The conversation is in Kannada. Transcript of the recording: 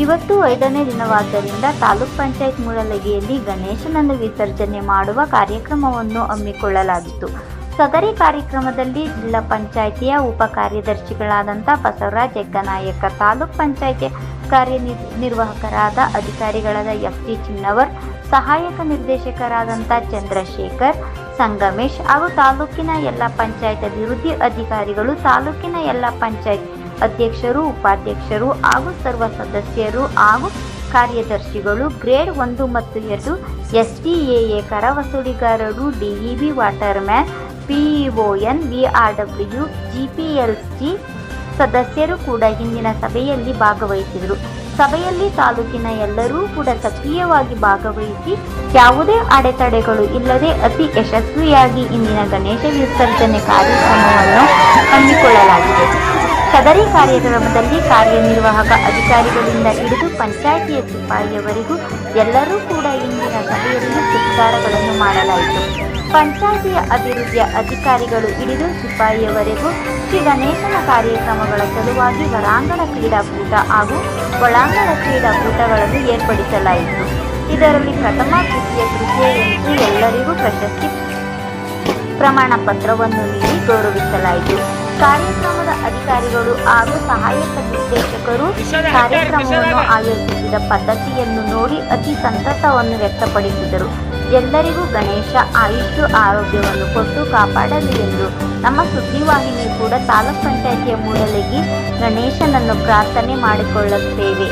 ಇವತ್ತು ಐದನೇ ದಿನವಾದ್ದರಿಂದ ತಾಲೂಕ್ ಪಂಚಾಯತ್ ಮೂಡಲಗಿಯಲ್ಲಿ ಗಣೇಶನನ್ನು ವಿಸರ್ಜನೆ ಮಾಡುವ ಕಾರ್ಯಕ್ರಮವನ್ನು ಹಮ್ಮಿಕೊಳ್ಳಲಾಗಿತ್ತು. ಸದರಿ ಕಾರ್ಯಕ್ರಮದಲ್ಲಿ ಜಿಲ್ಲಾ ಪಂಚಾಯಿತಿಯ ಉಪ ಕಾರ್ಯದರ್ಶಿಗಳಾದಂಥ ಬಸವರಾಜ್ ಹೆಗ್ಗನಾಯಕ, ತಾಲೂಕ್ ಪಂಚಾಯಿತಿ ಕಾರ್ಯನಿರ್ವಾಹಕರಾದ ಅಧಿಕಾರಿಗಳಾದ ಎಫ್ ಟಿ ಚಿನ್ನವರ್, ಸಹಾಯಕ ನಿರ್ದೇಶಕರಾದಂಥ ಚಂದ್ರಶೇಖರ್, ಸಂಗಮೇಶ್ ಹಾಗೂ ತಾಲೂಕಿನ ಎಲ್ಲ ಪಂಚಾಯತ್ ಅಭಿವೃದ್ಧಿ ಅಧಿಕಾರಿಗಳು ತಾಲೂಕಿನ ಎಲ್ಲ ಪಂಚಾಯತ್ ಅಧ್ಯಕ್ಷರು, ಉಪಾಧ್ಯಕ್ಷರು ಹಾಗೂ ಸರ್ವ ಸದಸ್ಯರು ಹಾಗೂ ಕಾರ್ಯದರ್ಶಿಗಳು, ಗ್ರೇಡ್ ಒಂದು ಮತ್ತು ಎರಡು ಎಸ್ ಟಿ ಎ ಎ ಕರ ವಸೂಲಿಗಾರರು DEB G P L C ಸದಸ್ಯರು ಕೂಡ ಹಿಂದಿನ ಸಭೆಯಲ್ಲಿ ಭಾಗವಹಿಸಿದರು. ಸಭೆಯಲ್ಲಿ ತಾಲೂಕಿನ ಎಲ್ಲರೂ ಕೂಡ ಸಕ್ರಿಯವಾಗಿ ಭಾಗವಹಿಸಿ ಯಾವುದೇ ಅಡೆತಡೆಗಳು ಇಲ್ಲದೆ ಅತಿ ಯಶಸ್ವಿಯಾಗಿ ಇಂದಿನ ಗಣೇಶ ವಿಸರ್ಜನೆ ಕಾರ್ಯಕ್ರಮವನ್ನು ಹಮ್ಮಿಕೊಳ್ಳಲಾಗಿದೆ. ಸದರಿ ಕಾರ್ಯಕ್ರಮದಲ್ಲಿ ಕಾರ್ಯನಿರ್ವಾಹಕ ಅಧಿಕಾರಿಗಳಿಂದ ಹಿಡಿದು ಪಂಚಾಯಿತಿಯ ಸಿಪಾಯಿಯವರೆಗೂ ಎಲ್ಲರೂ ಕೂಡ ಇಂದಿನ ಸಭೆಯಲ್ಲಿ ಚಿತ್ತಾರಗಳನ್ನು ಮಾಡಲಾಯಿತು. ಪಂಚಾಯಿತಿಯ ಅಭಿವೃದ್ಧಿಯ ಅಧಿಕಾರಿಗಳು ಹಿಡಿದು ಸಿಪಾಯಿಯವರೆಗೂ ಶ್ರೀ ಗಣೇಶನ ಕಾರ್ಯಕ್ರಮಗಳ ಸಲುವಾಗಿ ಹೊರಾಂಗಣ ಕ್ರೀಡಾಕೂಟ ಹಾಗೂ ಒಳಾಂಗಣ ಕ್ರೀಡಾಕೂಟಗಳನ್ನು ಏರ್ಪಡಿಸಲಾಯಿತು. ಇದರಲ್ಲಿ ಪ್ರಥಮ ಕೃತಿಯ ಕೃತಿಯ ಎಲ್ಲರಿಗೂ ಪ್ರಶಸ್ತಿ ಪ್ರಮಾಣ ಪತ್ರವನ್ನು ನೀಡಿ ಗೌರವಿಸಲಾಯಿತು. ಕಾರ್ಯಕ್ರಮದ ಅಧಿಕಾರಿಗಳು ಹಾಗೂ ಸಹಾಯಕ ನಿರ್ದೇಶಕರು ಕಾರ್ಯಕ್ರಮವನ್ನು ಆಯೋಜಿಸಿದ ಪದ್ಧತಿಯನ್ನು ನೋಡಿ ಅತಿ ಸಂತಸವನ್ನು ವ್ಯಕ್ತಪಡಿಸಿದರು. ಎಲ್ಲರಿಗೂ ಗಣೇಶ ಆಯುಷ್ಯ ಆರೋಗ್ಯವನ್ನು ಕೊಟ್ಟು ಕಾಪಾಡಲಿ ಎಂದು ನಮ್ಮ ಸುದ್ದಿವಾಹಿನಿ ಕೂಡ ತಾಲೂಕ್ ಪಂಚಾಯಿತಿಯ ಮೂಡಲಿಗೆ ಗಣೇಶನನ್ನು ಪ್ರಾರ್ಥನೆ ಮಾಡಿಕೊಳ್ಳುತ್ತೇವೆ.